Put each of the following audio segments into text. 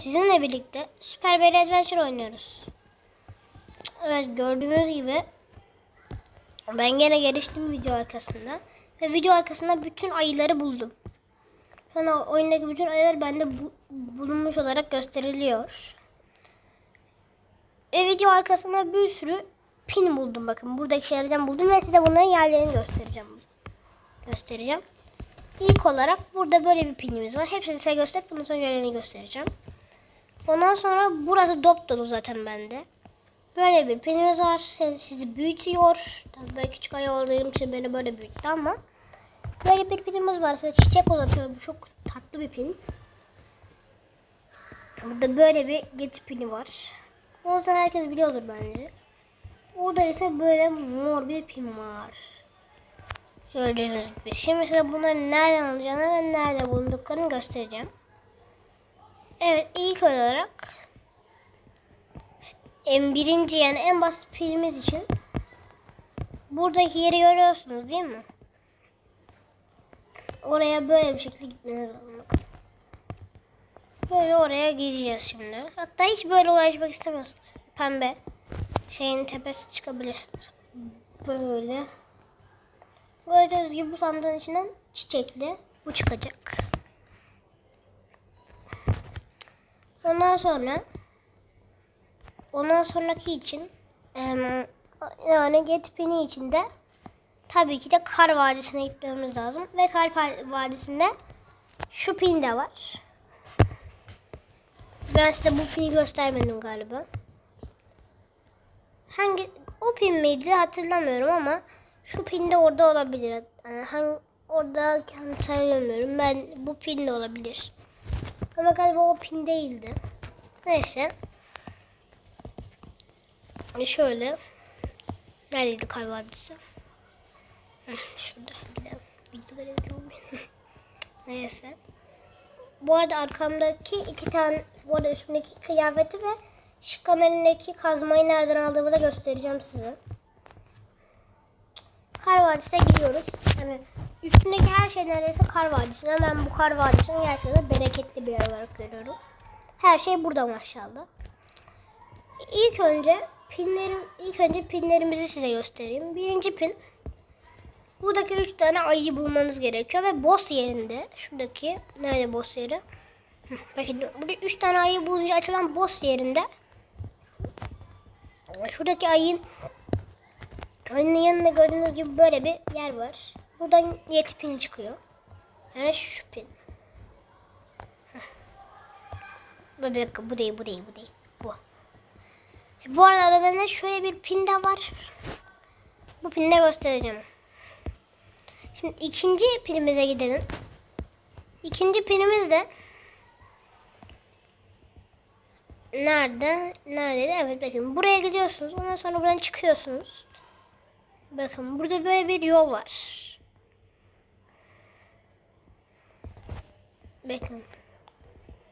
sizinle birlikte Super Berry Adventure oynuyoruz. Evet gördüğünüz gibi ben gene geliştim video arkasında. Ve video arkasında bütün ayıları buldum. Sonra oyundaki bütün ayılar bende bu- bulunmuş olarak gösteriliyor. Ve video arkasında bir sürü pin buldum bakın. Buradaki şeylerden buldum ve size bunların yerlerini göstereceğim. Göstereceğim. İlk olarak burada böyle bir pinimiz var. Hepsini size gösterip bundan sonra yerlerini göstereceğim. Ondan sonra burası dop dolu zaten bende. Böyle bir pinimiz var. Sen- Sizi büyütüyor. Tabii böyle küçük ayı olduğum için beni böyle büyüttü ama. Böyle bir pinimiz var. Size çiçek uzatıyor. Bu çok tatlı bir pin. Burada böyle bir get pini var. O yüzden herkes biliyordur bence. Orada ise böyle mor bir pin var. Gördüğünüz gibi. Şimdi size bunları nereden alacağını ve nerede bulunduklarını göstereceğim. Evet ilk olarak en birinci yani en basit pilimiz için buradaki yeri görüyorsunuz değil mi? Oraya böyle bir şekilde gitmeniz lazım. Böyle oraya gideceğiz şimdi. Hatta hiç böyle uğraşmak istemiyorsunuz. Pembe şeyin tepesi çıkabilirsiniz. Böyle. Gördüğünüz gibi bu sandığın içinden çiçekli bu çıkacak. Ondan sonra ondan sonraki için yani get pini için de tabii ki de Kar Vadisi'ne gitmemiz lazım. Ve Kar Vadisi'nde şu pin de var. Ben size bu pini göstermedim galiba. Hangi o pin miydi hatırlamıyorum ama şu pin de orada olabilir. Yani hangi orada hatırlamıyorum. Ben bu pin de olabilir. Ama galiba o pin değildi. Neyse. Hani şöyle. Neredeydi kar vadisi? Şurada. Videoları izlemeyin. Neyse. Bu arada arkamdaki iki tane, bu arada üstümdeki kıyafeti ve şu kanalindeki kazmayı nereden aldığımı da göstereceğim size. Kar Vadisi'ne gidiyoruz. Yani üstündeki her şey neredeyse Kar Vadisi'ne. Ben bu Kar Vadisi'ni gerçekten bereketli bir yer olarak görüyorum. Her şey burada maşallah. İlk önce pinlerim, ilk önce pinlerimizi size göstereyim. Birinci pin. Buradaki üç tane ayıyı bulmanız gerekiyor ve boss yerinde. Şuradaki, nerede boss yeri? Bakın burada üç tane ayı bulunca açılan boss yerinde. Şuradaki ayın Ayının yanında gördüğünüz gibi böyle bir yer var. Buradan yeti pin çıkıyor. Yani şu pin. Bu, bu değil, bu değil, bu değil. Bu. E, Bu arada aralarında şöyle bir pin de var. Bu pini de göstereceğim. Şimdi ikinci pinimize gidelim. İkinci pinimiz de Nerede? Neredeydi? Evet bakın buraya gidiyorsunuz. Ondan sonra buradan çıkıyorsunuz. Bakın burada böyle bir yol var. Bakın.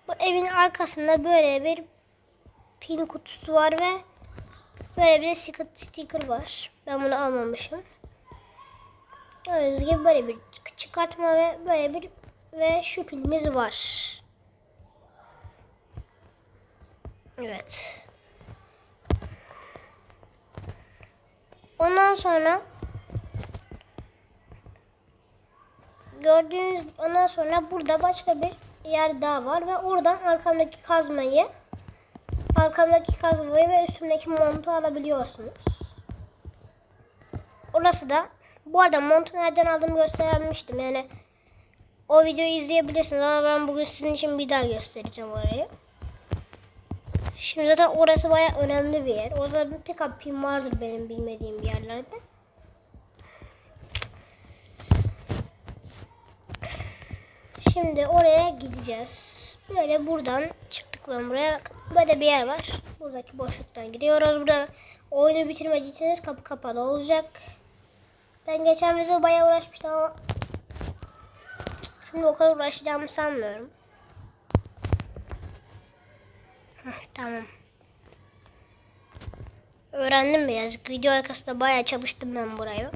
Bu evin arkasında böyle bir pin kutusu var ve böyle bir sticker, var. Ben bunu almamışım. Gördüğünüz gibi böyle bir çıkartma ve böyle bir ve şu pilimiz var. Evet. Ondan sonra gördüğünüz ondan sonra burada başka bir yer daha var ve oradan arkamdaki kazmayı arkamdaki kazmayı ve üstümdeki montu alabiliyorsunuz. Orası da bu arada montu nereden aldığımı göstermiştim. Yani o videoyu izleyebilirsiniz ama ben bugün sizin için bir daha göstereceğim orayı. Şimdi zaten orası baya önemli bir yer. Orada bir tek pin vardır benim bilmediğim yerlerde. Şimdi oraya gideceğiz. Böyle buradan çıktık ben buraya. Böyle bir yer var. Buradaki boşluktan gidiyoruz. Burada oyunu bitirmediyseniz kapı kapalı olacak. Ben geçen video bayağı uğraşmıştım ama şimdi o kadar uğraşacağımı sanmıyorum. Heh, tamam. Öğrendim birazcık. Video arkasında bayağı çalıştım ben burayı.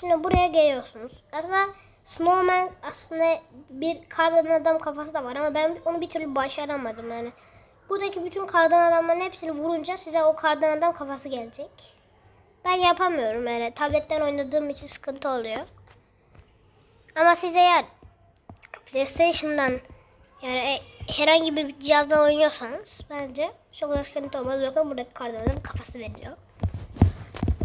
Şimdi buraya geliyorsunuz. Aslında Snowman aslında bir kardan adam kafası da var ama ben onu bir türlü başaramadım yani. Buradaki bütün kardan adamların hepsini vurunca size o kardan adam kafası gelecek. Ben yapamıyorum yani tabletten oynadığım için sıkıntı oluyor. Ama siz eğer PlayStation'dan yani e, herhangi bir cihazdan oynuyorsanız bence çok da sıkıntı olmaz. Bakın buradaki kardan adam kafası veriliyor.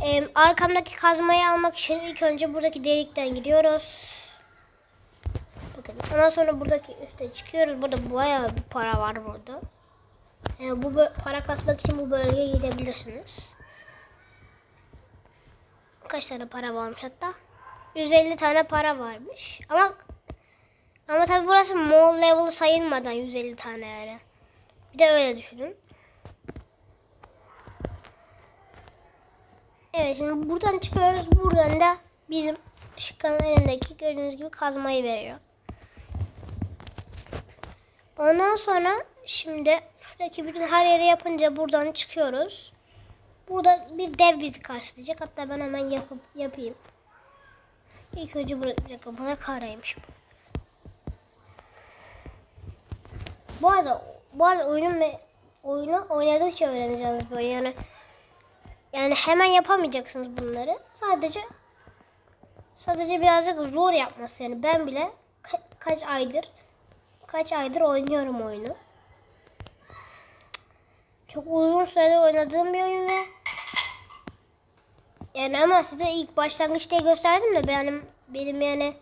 Ee, arkamdaki kazmayı almak için ilk önce buradaki delikten gidiyoruz. Bakın ondan sonra buradaki üste çıkıyoruz. Burada bayağı bir para var burada. Yani bu para kasmak için bu bölgeye gidebilirsiniz. Kaç tane para varmış hatta? 150 tane para varmış. Ama ama tabi burası mall level sayılmadan 150 tane yani. Bir de öyle düşünün. Evet şimdi buradan çıkıyoruz. Buradan da bizim şıkkanın elindeki gördüğünüz gibi kazmayı veriyor. Ondan sonra şimdi şuradaki bütün her yeri yapınca buradan çıkıyoruz. Burada bir dev bizi karşılayacak. Hatta ben hemen yapıp yapayım. İlk önce buraya bana karaymış bu. Bu arada bu arada oyunun ve oyunu oynadıkça öğreneceğiniz böyle yani yani hemen yapamayacaksınız bunları. Sadece sadece birazcık zor yapması yani ben bile ka- kaç aydır kaç aydır oynuyorum oyunu. Çok uzun süredir oynadığım bir oyun ve yani ama size ilk başlangıçta gösterdim de benim benim yani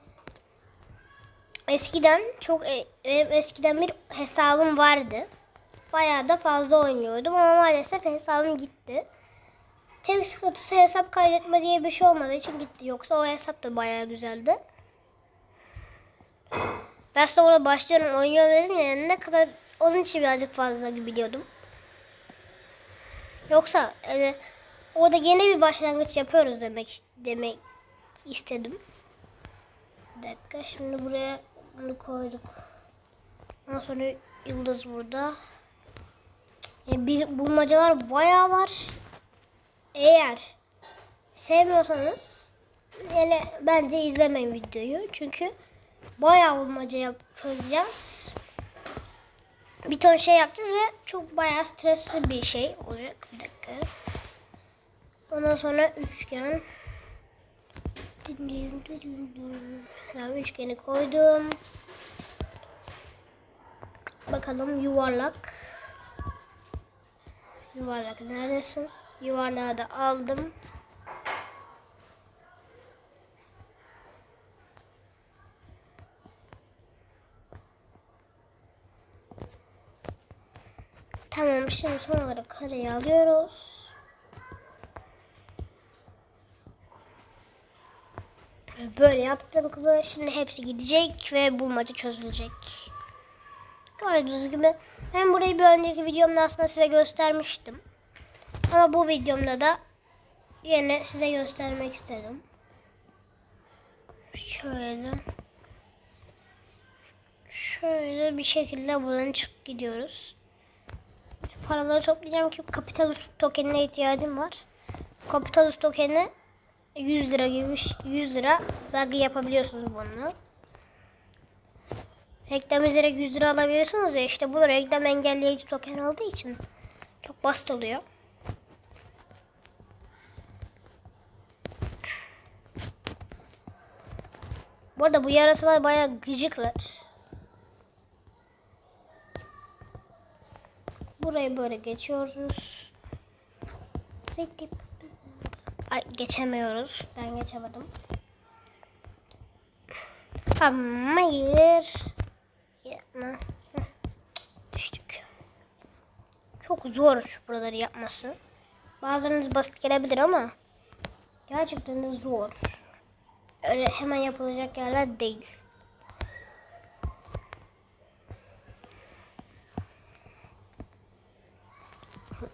eskiden çok e- benim eskiden bir hesabım vardı. Bayağı da fazla oynuyordum ama maalesef hesabım gitti. Tek sıkıntısı hesap kaydetme diye bir şey olmadığı için gitti. Yoksa o hesap da bayağı güzeldi. Ben işte orada başlıyorum oynuyorum dedim ya ne kadar onun için birazcık fazla biliyordum. Yoksa yani orada yeni bir başlangıç yapıyoruz demek demek istedim. Bir dakika şimdi buraya bunu koyduk. Ondan sonra yıldız burada. Yani bir bulmacalar bayağı var. Eğer sevmiyorsanız yani bence izlemeyin videoyu. Çünkü bayağı bulmaca yapacağız. Bir ton şey yapacağız ve çok bayağı stresli bir şey olacak. Bir dakika. Ondan sonra üçgen. Tamam üçgeni koydum. Bakalım yuvarlak. Yuvarlak neredesin? Yuvarlağı da aldım. Tamam şimdi son olarak kareyi alıyoruz. Böyle yaptım kıvı. Şimdi hepsi gidecek ve bulmaca çözülecek. Gördüğünüz gibi ben burayı bir önceki videomda aslında size göstermiştim. Ama bu videomda da yine size göstermek istedim. Şöyle. Şöyle bir şekilde buradan çıkıp gidiyoruz. Paraları toplayacağım ki Capitalus tokenine ihtiyacım var. Capitalus tokeni 100 lira gibi 100 lira belki yapabiliyorsunuz bunu. Reklam üzerine 100 lira alabiliyorsunuz ya işte bu reklam engelleyici token olduğu için çok basit oluyor. Bu arada bu yarasalar bayağı gıcıklar. Burayı böyle geçiyoruz. Ay geçemiyoruz. Ben geçemedim. Hayır. Yapma. Düştük. Çok zor şu buraları yapması. Bazılarınız basit gelebilir ama gerçekten de zor. Öyle hemen yapılacak yerler değil.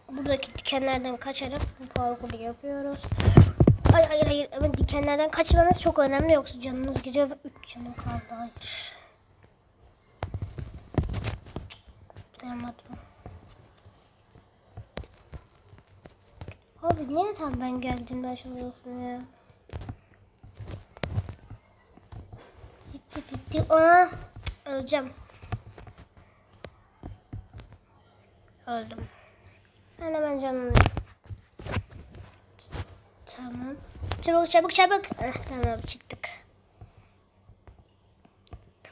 Buradaki dikenlerden kaçarak bu parkuru yapıyoruz. Ay hayır hayır ama dikenlerden kaçmanız çok önemli yoksa canınız gidiyor ve 3 canım kaldı. Hayır. Dayanamadım. Abi niye tam ben geldiğimde açılıyorsun ya? Gitti. Aa, öleceğim. Öldüm. Ben hemen canlanıyorum. Tamam. Çabuk çabuk çabuk. Eh, tamam çıktık.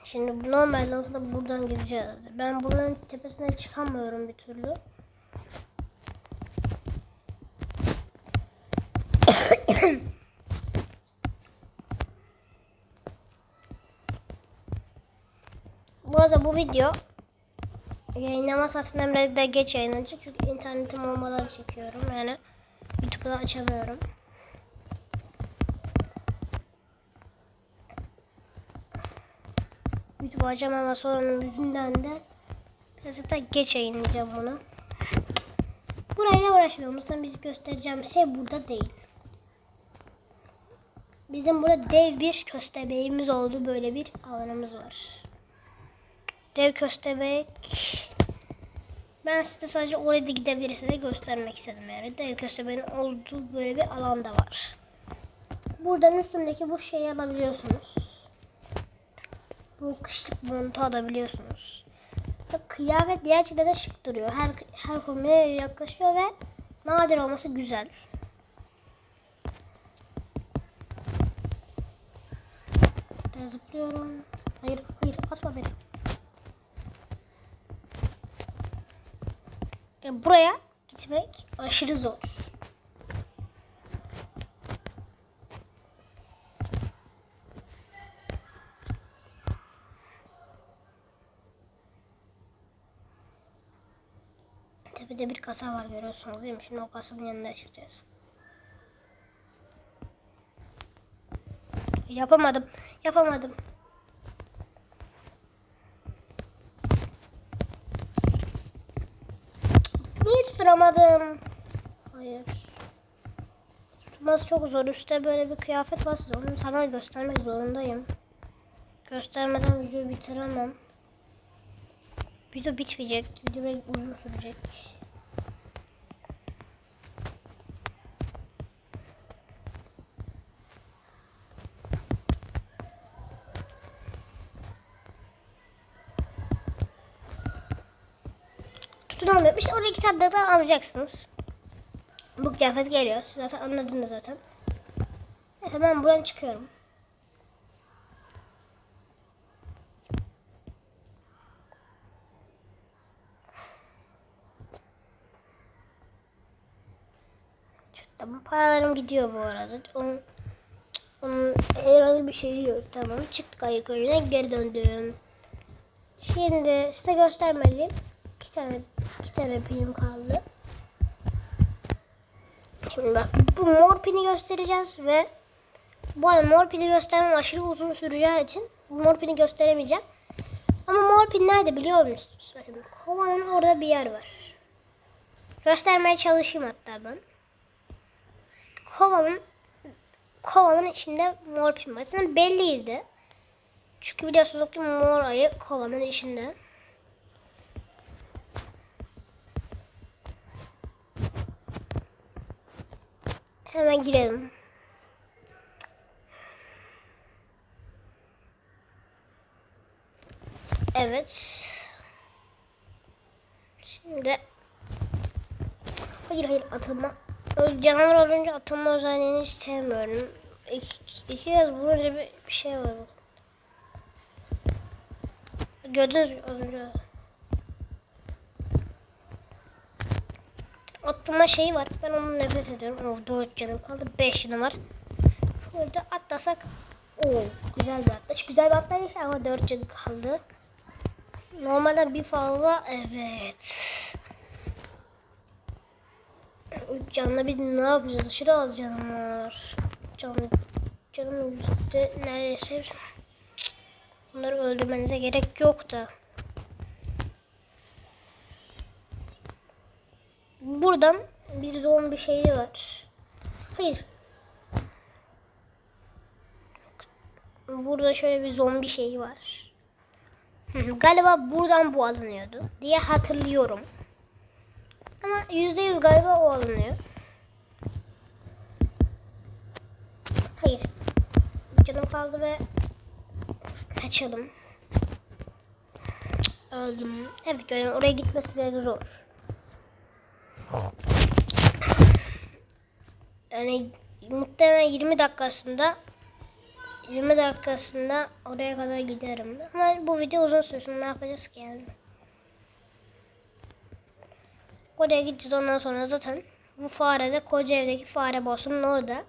Şimdi normalde aslında buradan gideceğiz. Ben buranın tepesine çıkamıyorum bir türlü. Bu video yayınlama saatinden biraz daha geç yayınlanacak. Çünkü internetim olmadan çekiyorum. Yani YouTube'da açamıyorum. YouTube açamama sorunun yüzünden de daha geç yayınlayacağım bunu. Burayla uğraşmıyorum. Aslında biz göstereceğim şey burada değil. Bizim burada dev bir köstebeğimiz oldu. Böyle bir alanımız var. Dev köstebek. Ben size sadece oraya da gidebilirsiniz göstermek istedim yani. Dev köstebeğin olduğu böyle bir alanda var. Buradan üstündeki bu şeyi alabiliyorsunuz. Bu kışlık montu alabiliyorsunuz. Kıyafet gerçekten de şık duruyor. Her her kombine yaklaşıyor ve nadir olması güzel. Zıplıyorum. Hayır, hayır, atma beni. Yani buraya gitmek aşırı zor. Tepede bir kasa var görüyorsunuz değil mi? Şimdi o kasanın yanına çıkacağız. Yapamadım. Yapamadım. Niye tutturamadım? Hayır. Tutması çok zor. Üstte böyle bir kıyafet var. Onu sana göstermek zorundayım. Göstermeden videoyu bitiremem. Video bitmeyecek. Video uzun sürecek. İşte oraya iki saatte de alacaksınız. Bu kıyafet geliyor. Siz zaten anladınız zaten. Ben buradan çıkıyorum. Tamam paralarım gidiyor bu arada. Onun, onun herhangi bir şeyi yok. Tamam çıktık ayak önüne geri döndüm. Şimdi size göstermeliyim. İki tane iki tane pilim kaldı. Şimdi bak bu mor pini göstereceğiz ve bu arada mor pini göstermem aşırı uzun süreceği için mor pini gösteremeyeceğim. Ama mor pin nerede biliyor musunuz? Bakın kovanın orada bir yer var. Göstermeye çalışayım hatta ben. Kovanın kovanın içinde mor pin var. Zaten belliydi. Çünkü biliyorsunuz ki mor ayı kovanın içinde. Hemen girelim. Evet. Şimdi Hayır hayır atılma. Öyle canavar olunca atılma özelliğini hiç sevmiyorum. İki, kez vurunca bir, bir şey var. Gördünüz mü az önce? Atılma şeyi var. Ben onu nefret ediyorum. Oh, 4 canım kaldı. 5 canım var. Şöyle atlasak. Oo, güzel bir atlayış. Güzel bir atlayış ama 4 canım kaldı. Normalden bir fazla. Evet. Üç canla biz ne yapacağız? Aşırı az canım var. Can, canım yüzde neredeyse. Bunları öldürmenize gerek yok da. Buradan bir zombi şeyi var. Hayır. Burada şöyle bir zombi şeyi var. Galiba buradan bu alınıyordu diye hatırlıyorum. Ama yüzde yüz galiba o alınıyor. Hayır. Canım kaldı ve kaçalım. Öldüm. Evet yani oraya gitmesi biraz zor. Yani muhtemelen 20 dakikasında 20 dakikasında oraya kadar giderim. Ama bu video uzun sürsün. Ne yapacağız ki yani? Oraya gideceğiz ondan sonra zaten bu farede koca evdeki fare boss'un orada.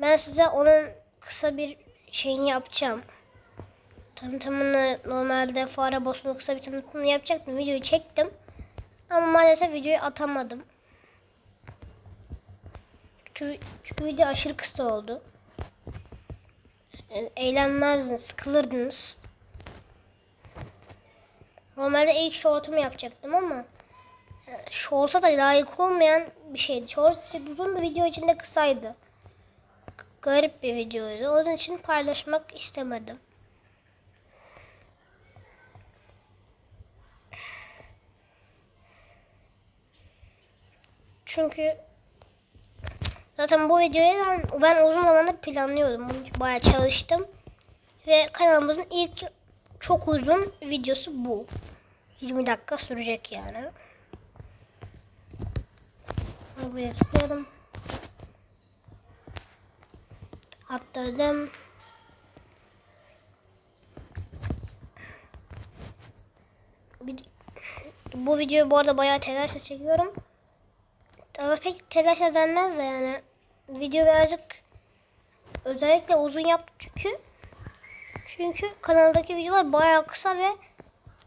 Ben size onun kısa bir şeyini yapacağım. Tanıtımını normalde fare boss'un kısa bir tanıtımını yapacaktım. Videoyu çektim. Ama maalesef videoyu atamadım. Çünkü, çünkü video aşırı kısa oldu. Yani eğlenmezdiniz, sıkılırdınız. Normalde ilk shortumu yapacaktım ama yani shorts'a da layık olmayan bir şeydi. Shorts uzun bir video içinde kısaydı. Garip bir videoydu. Onun için paylaşmak istemedim. Çünkü zaten bu videoyu ben, ben uzun zamandır planlıyordum. Bayağı çalıştım. Ve kanalımızın ilk çok uzun videosu bu. 20 dakika sürecek yani. Buraya tıklayalım. Atladım. Bu videoyu bu arada bayağı telaşla çekiyorum. Ama pek telaş denmez de yani. Video birazcık özellikle uzun yaptım çünkü. Çünkü kanaldaki videolar bayağı kısa ve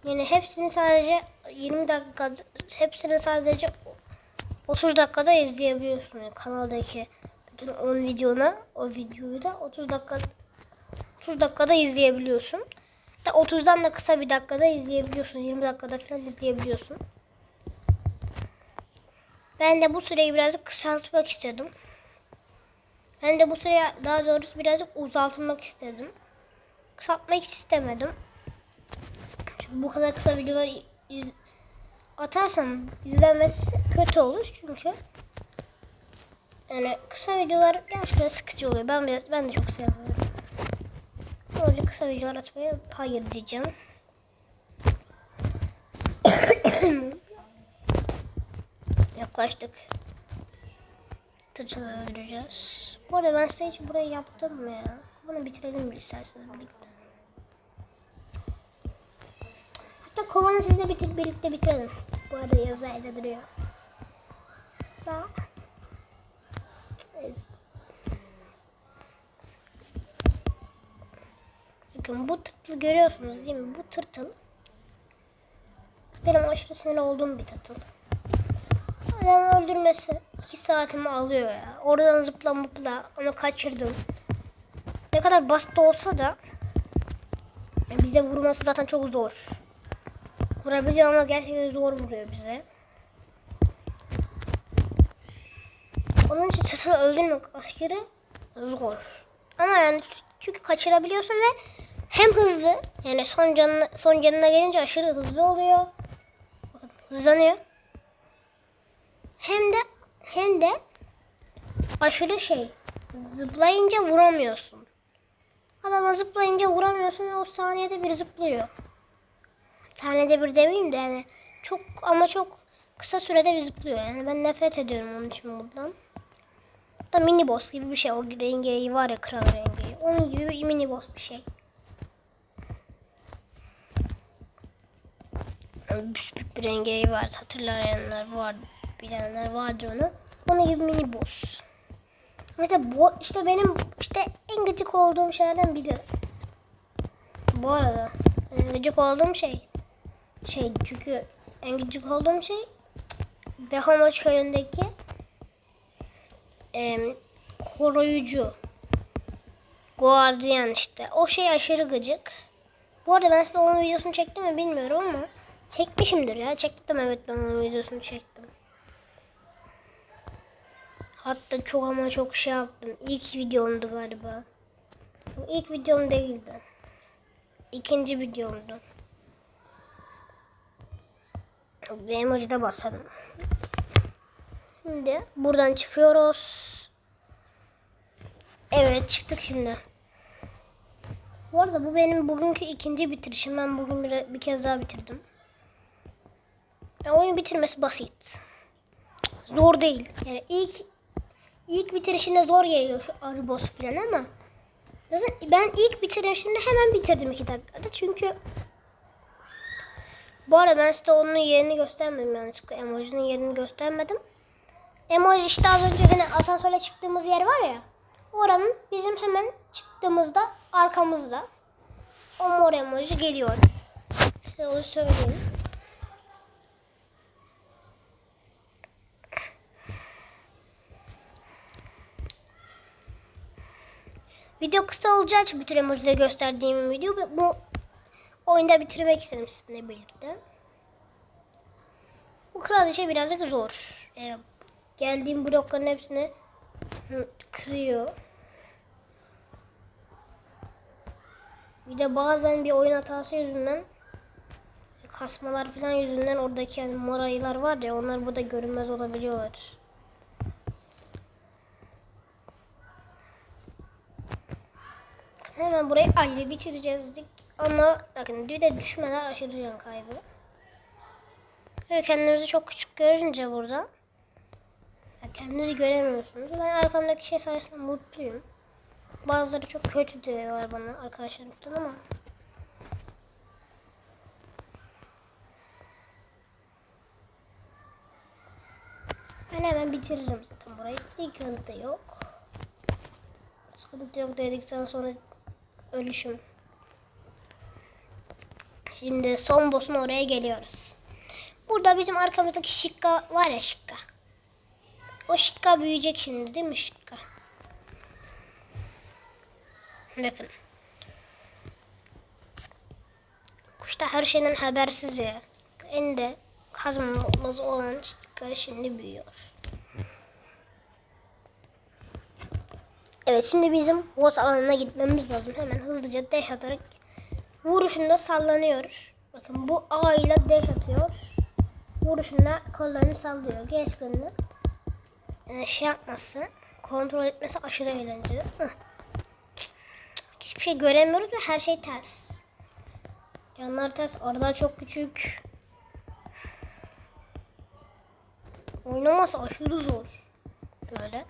yani hepsini sadece 20 dakika hepsini sadece 30 dakikada izleyebiliyorsun. Yani kanaldaki bütün 10 videonu o videoyu da 30 dakika 30 dakikada izleyebiliyorsun. Da 30'dan da kısa bir dakikada izleyebiliyorsun. 20 dakikada falan izleyebiliyorsun. Ben de bu süreyi birazcık kısaltmak istedim. Ben de bu süreyi daha doğrusu birazcık uzatmak istedim. Kısaltmak hiç istemedim. Çünkü bu kadar kısa videolar iz, atarsam izlenmesi kötü olur çünkü. Yani kısa videolar gerçekten sıkıcı oluyor. Ben biraz, ben de çok sevmiyorum. Yüzden kısa videolar atmaya hayır diyeceğim. Yaklaştık. Tırtılı öldüreceğiz. Bu arada ben size hiç burayı yaptım mı ya? Bunu bitirelim mi isterseniz birlikte. Hatta kovanı sizle bitir, birlikte bitirelim. Bu arada yazı elde duruyor. Sağ. Bakın bu tırtıl görüyorsunuz değil mi? Bu tırtıl benim aşırı sinir olduğum bir tırtıl. Adam öldürmesi 2 saatimi alıyor ya. Oradan zıpla mıpla onu kaçırdım. Ne kadar basit olsa da bize vurması zaten çok zor. Vurabiliyor ama gerçekten zor vuruyor bize. Onun için tırtılı öldürmek aşırı zor. Ama yani çünkü kaçırabiliyorsun ve hem hızlı yani son canına, son canına gelince aşırı hızlı oluyor. Hızlanıyor. Hem de hem de aşırı şey zıplayınca vuramıyorsun. Adama zıplayınca vuramıyorsun ve o saniyede bir zıplıyor. Saniyede bir demeyeyim de yani çok ama çok kısa sürede bir zıplıyor. Yani ben nefret ediyorum onun için bundan. Bu da mini boss gibi bir şey. O rengeyi var ya kral rengeyi. Onun gibi bir mini boss bir şey. Büsbük bir rengeyi var. Hatırlayanlar var. Bilenler vardır onu. Onun gibi mini boss. İşte, bu, işte benim işte en gıcık olduğum şeylerden biri. Bu arada en gıcık olduğum şey şey çünkü en gıcık olduğum şey Bahama çölündeki em, koruyucu guardian işte. O şey aşırı gıcık. Bu arada ben size onun videosunu çektim mi bilmiyorum ama çekmişimdir ya. Çektim evet ben onun videosunu çektim. Hatta çok ama çok şey yaptım. İlk videomdu galiba. İlk videom değildi. İkinci videomdu. Benim acıda basalım. Şimdi buradan çıkıyoruz. Evet çıktık şimdi. Bu arada bu benim bugünkü ikinci bitirişim. Ben bugün bir, bir kez daha bitirdim. Ya oyunu bitirmesi basit. Zor değil. Yani ilk ilk bitirişinde zor geliyor şu arı boss falan ama ben ilk bitirişimde hemen bitirdim iki dakikada. Çünkü bu arada ben size onun yerini göstermedim yanlışlıkla. Emojinin yerini göstermedim. Emoji işte az önce hani asansöre çıktığımız yer var ya. Oranın bizim hemen çıktığımızda arkamızda. O mor emoji geliyor. Size onu söyleyeyim. Video kısa olacağı için bütün emojileri gösterdiğim video bu oyunda bitirmek istedim sizinle birlikte. Bu kraliçe birazcık zor. Yani geldiğim blokların hepsini kırıyor. Bir de bazen bir oyun hatası yüzünden kasmalar falan yüzünden oradaki yani mor ayılar var ya onlar burada görünmez olabiliyorlar. Hemen burayı ayrı bitireceğiz. Ama bakın bir de düşmeler aşırı can kaybı. Ve kendimizi çok küçük görünce burada ya kendinizi göremiyorsunuz. Ben arkamdaki şey sayesinde mutluyum. Bazıları çok kötü diyorlar bana arkadaşlarımdan ama ben hemen bitiririm zaten burayı. Sıkıntı yok. Sıkıntı yok dedikten sonra ölüşüm. Şimdi son boss'un oraya geliyoruz. Burada bizim arkamızdaki şıkka var ya şıkka. O şıkka büyüyecek şimdi değil mi şıkka? Bakın. Kuşta her şeyden habersiz ya. En de kazmamız olan şıkka şimdi büyüyor. Evet şimdi bizim boss alanına gitmemiz lazım. Hemen hızlıca dash atarak vuruşunda sallanıyoruz. Bakın bu A ile dash atıyor. Vuruşunda kollarını sallıyor. Geçtiğinde yani şey yapması, kontrol etmesi aşırı eğlenceli. Hiçbir şey göremiyoruz ve her şey ters. Yanlar ters, aralar çok küçük. Oynaması aşırı zor. Böyle.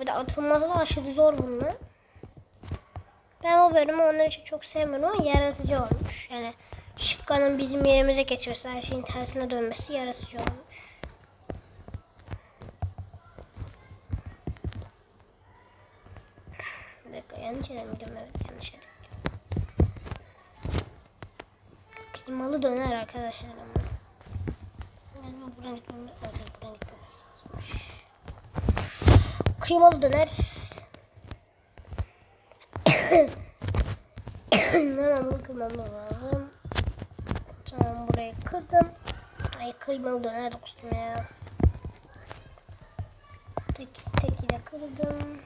Bir de atılması da aşırı zor bunlar. Ben o bölümü onun için çok sevmiyorum ama yaratıcı olmuş. Yani şıkkanın bizim yerimize geçmesi, her şeyin tersine dönmesi yaratıcı olmuş. Bir dakika yanlış yere mi? Evet yanlış yere. Klimalı döner arkadaşlar ama. Ben buradan gitmem, evet buradan gitmemiz lazımmış. Kıymalı döner. Hemen bunu kırmam lazım. Tamam burayı kırdım. Ay kıymalı döner de kustum ya. Tek, tek ile kırdım.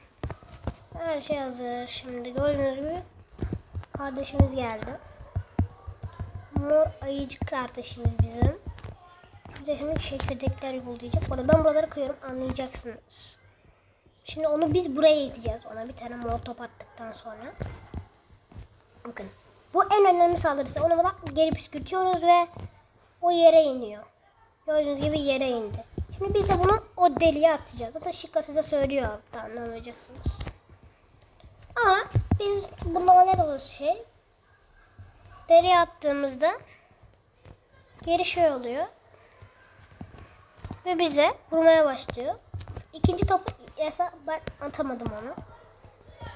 Her şey hazır. Şimdi gördüğünüz gibi kardeşimiz geldi. Mor ayıcık kardeşimiz bizim. Bize şimdi çekirdekler yollayacak. Bu arada ben buraları kırıyorum anlayacaksınız. Şimdi onu biz buraya iteceğiz. Ona bir tane mor top attıktan sonra. Bakın. Bu en önemli saldırısı. Onu da geri püskürtüyoruz ve o yere iniyor. Gördüğünüz gibi yere indi. Şimdi biz de bunu o deliğe atacağız. Zaten Şika size söylüyor altta anlamayacaksınız. Ama biz bunda ne olası şey deriye attığımızda geri şey oluyor. Ve bize vurmaya başlıyor. İkinci topu yasa ben atamadım onu.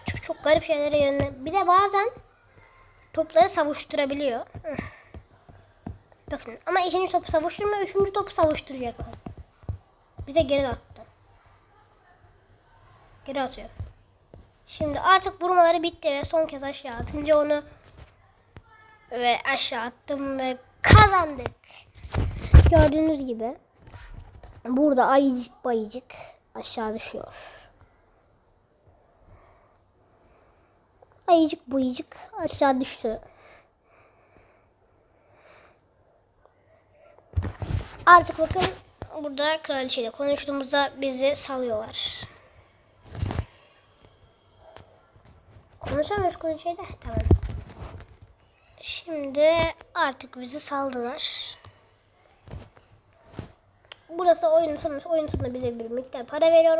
Çünkü çok garip şeylere yönlen. Bir de bazen topları savuşturabiliyor. Bakın ama ikinci topu savuşturmuyor, üçüncü topu savuşturacak. Bize geri attı. Geri atıyor. Şimdi artık vurmaları bitti ve son kez aşağı atınca onu ve aşağı attım ve kazandık. Gördüğünüz gibi burada ayıcık bayıcık aşağı düşüyor. Ayıcık bayıcık aşağı düştü. Artık bakın burada kraliçeyle konuştuğumuzda bizi salıyorlar. Konuşamıyoruz konu şeyde. Tamam. Şimdi artık bizi saldılar. Burası oyunun sonu. Oyun sonunda bize bir miktar para veriyor.